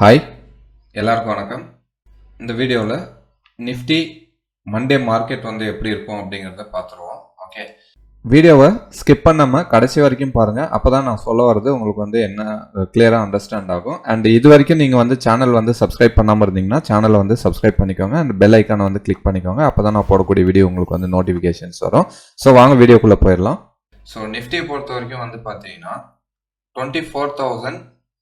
Hi எல்லாருக்கும் வணக்கம். இந்த வீடியோவில் நிஃப்டி மண்டே மார்க்கெட் வந்து எப்படி இருக்கும் அப்படிங்கிறத பார்த்துருவோம் ஓகே வீடியோவை ஸ்கிப் பண்ணாமல் கடைசி வரைக்கும் பாருங்கள் அப்போ தான் நான் சொல்ல வர்றது உங்களுக்கு வந்து என்ன கிளியராக அண்டர்ஸ்டாண்ட் ஆகும். அண்ட் இது வரைக்கும் நீங்கள் வந்து சேனல் வந்து சப்ஸ்கிரைப் பண்ணாமல் இருந்தீங்கன்னா சேனலை வந்து சப்ஸ்கிரைப் பண்ணிக்கோங்க. அண்ட் பெல் ஐக்கானை வந்து கிளிக் பண்ணிக்கோங்க. அப்போ தான் நான் போடக்கூடிய வீடியோ உங்களுக்கு வந்து நோட்டிஃபிகேஷன்ஸ் வரும். ஸோ வாங்க வீடியோக்குள்ளே போயிடலாம். ஸோ நிஃப்டியை பொறுத்த வரைக்கும் வந்து பார்த்தீங்கன்னா twenty four thousand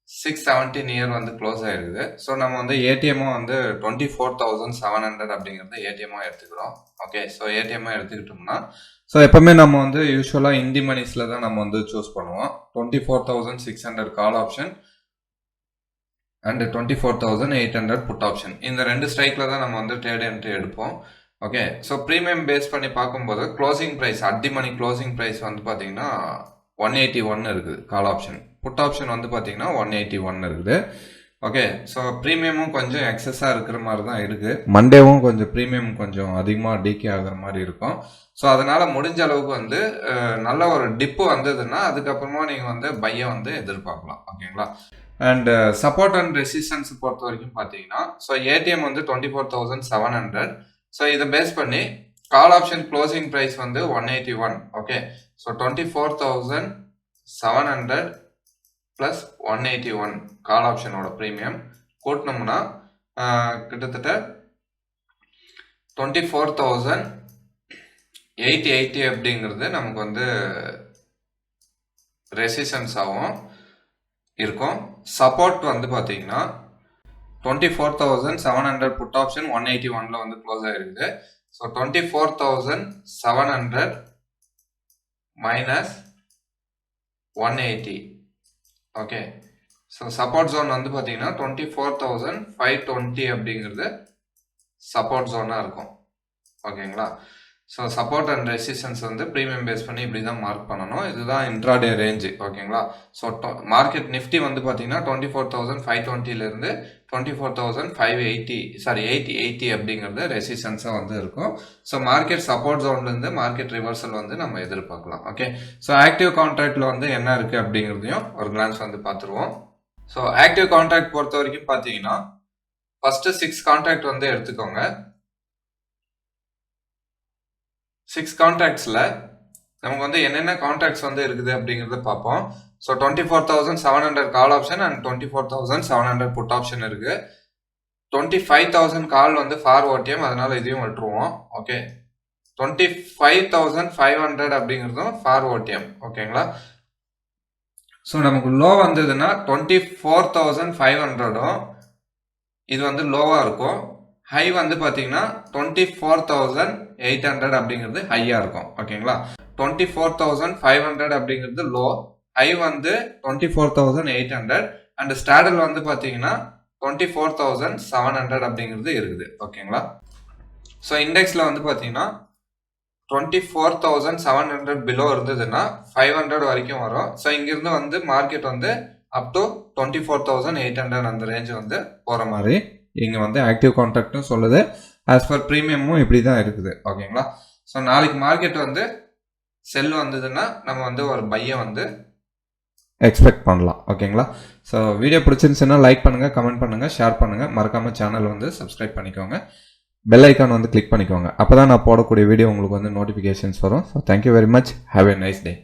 six seventeen year வந்து க்ளோஸ் ஆயிருக்குது. ஸோ நம்ம வந்து ஏடிஎம்மும் வந்து twenty four thousand seven hundred அப்படிங்கிறது ஏடிஎம்மாக எடுத்துக்கிறோம். ஓகே ஸோ ஏடிஎம்மாக எடுத்துக்கிட்டோம்னா ஸோ எப்பவுமே நம்ம வந்து யூஸ்வலாக இந்தி மணிஸில் தான் நம்ம வந்து சூஸ் பண்ணுவோம். Twenty four thousand six hundred call option and twenty four thousand eight hundred put option இந்த ரெண்டு ஸ்ட்ரைக்கில் தான் நம்ம வந்து ட்ரேட் என்ட்ரி எடுப்போம். ஓகே ஸோ ப்ரீமியம் பேஸ் பண்ணி பார்க்கும்போது க்ளோசிங் ப்ரைஸ் அட்டி மணி க்ளோசிங் ப்ரைஸ் வந்து பார்த்தீங்கன்னா ஒன் எயிட்டி ஒன் இருக்குது கால் ஆப்ஷன் புட் ஆப்ஷன் வந்து பார்த்தீங்கன்னா ஒன் எயிட்டி ஒன் இருக்குது. ஓகே ஸோ ப்ரீமியமும் கொஞ்சம் எக்ஸஸாக இருக்கிற மாதிரி தான் இருக்குது மண்டேவும் கொஞ்சம் ப்ரீமியம் கொஞ்சம் அதிகமாக டிகே ஆகுற மாதிரி இருக்கும். ஸோ அதனால் முடிஞ்ச அளவுக்கு வந்து நல்ல ஒரு டிப்பு வந்ததுன்னா அதுக்கப்புறமா நீங்கள் வந்து பையை வந்து எதிர்பார்க்கலாம். ஓகேங்களா அண்ட் சப்போர்ட் அண்ட் ரெசிஸ்டன்ஸ் பொறுத்த வரைக்கும் பார்த்தீங்கன்னா ஸோ ஏடிஎம் வந்து twenty four thousand seven hundred so இதை பேஸ் பண்ணி கால் ஆப்ஷன் க்ளோசிங் ப்ரைஸ் வந்து one eighty one okay so twenty four thousand seven hundred plus one eighty one call ஆப்ஷனோட premium கூட்டினோம்னா கிட்டத்தட்ட twenty four thousand eighty eighty அப்படிங்கிறது நமக்கு வந்து ரெசிஸ்டன்ஸாகவும் இருக்கும். சப்போர்ட் வந்து பார்த்தீங்கன்னா twenty four thousand seven hundred put option one eighty ஒனில் வந்து க்ளோஸ் ஆகிருக்குது so twenty four thousand seven hundred minus one eighty okay so support zone வந்து பார்த்தீங்கன்னா twenty four thousand five twenty அப்படிங்கிறது சப்போர்ட் ஜோனாக இருக்கும். ஓகேங்களா ஸோ சப்போர்ட் அண்ட் ரெசிஸ்டன்ஸ் வந்து ப்ரீமியம் பேஸ் பண்ணி இப்படி தான் மார்க் பண்ணணும். இதுதான் இன்ட்ராடே ரேஞ்சு ஓகேங்களா ஸோ மார்க்கெட் நிஃப்டி வந்து பார்த்தீங்கன்னா twenty four thousand five டுவெண்ட்டிலேருந்து twenty four thousand five eighty sorry eighty eighty அப்படிங்கிறது ரெசிஸ்டன்ஸாக வந்து இருக்கும். ஸோ மார்க்கெட் சப்போர்ட் ஜோன்லேருந்து மார்க்கெட் ரிவர்சல் வந்து நம்ம எதிர்பார்க்கலாம் ஓகே ஸோ ஆக்டிவ் கான்ட்ராக்டில் வந்து என்ன இருக்குது அப்படிங்கிறதையும் ஒரு கிளான்ஸ் வந்து பார்த்துருவோம் ஸோ ஆக்டிவ் கான்ட்ராக்ட் பொறுத்த வரைக்கும் பார்த்தீங்கன்னா ஃபஸ்ட்டு சிக்ஸ் கான்ட்ராக்ட் வந்து எடுத்துக்கோங்க. சிக்ஸ் கான்ட்ராக்ட்ஸில் நமக்கு வந்து என்னென்ன கான்ட்ராக்ட்ஸ் வந்து இருக்குது அப்படிங்கிறத பார்ப்போம். So twenty four thousand seven hundred call option and twenty four thousand seven hundred put option இருக்குது டுவெண்ட்டி ஃபைவ் தௌசண்ட் கால் வந்து ஃபார் ஓடிஎம் அதனால் இதையும் விட்டுருவோம். Okay twenty five thousand five hundred அப்படிங்கிறதும் ஃபார் ஓடிஎம் ஓகேங்களா ஸோ நமக்கு low வந்ததுன்னா twenty four thousand five ஹண்ட்ரடும் இது வந்து லோவாக இருக்கும். ஹை வந்து பார்த்தீங்கன்னா twenty four thousand eight hundred அப்படிங்கிறது ஹையாக இருக்கும். ஓகேங்களா twenty four thousand five hundred அப்படிங்கிறது லோ ஹை வந்து twenty four thousand eight hundred and straddle வந்து பார்த்தீங்கன்னா twenty four thousand seven hundred அப்படிங்கிறது இருக்குது. ஓகேங்களா ஸோ இண்டெக்ஸில் வந்து பார்த்தீங்கன்னா twenty four thousand seven hundred below இருந்ததுன்னா ஃபைவ் ஹண்ட்ரட் வரைக்கும் வரும். ஸோ இங்கேருந்து வந்து மார்க்கெட் வந்து up to twenty four thousand eight hundred அந்த ரேஞ்ச் வந்து போகிற மாதிரி இங்கே வந்து ஆக்டிவ் கான்ட்ராக்ட்டும் சொல்லுது. ஆஸ் பர் ப்ரீமியமும் இப்படி தான் இருக்குது. ஓகேங்களா ஸோ நாளைக்கு மார்க்கெட் வந்து செல் வந்ததுன்னா நம்ம வந்து ஒரு பையை வந்து எக்ஸ்பெக்ட் பண்ணலாம். ஓகேங்களா ஸோ வீடியோ பிடிச்சிருந்துச்சுன்னா லைக் பண்ணுங்கள் கமெண்ட் பண்ணுங்கள் ஷேர் பண்ணுங்கள் மறக்காமல் சேனல் வந்து சப்ஸ்கிரைப் பண்ணிக்கோங்க. பெல் ஐக்கான் வந்து கிளிக் பண்ணிக்கோங்க. அப்போ தான் நான் போடக்கூடிய வீடியோ உங்களுக்கு வந்து நோட்டிஃபிகேஷன்ஸ் வரும். So thank you very much have a nice day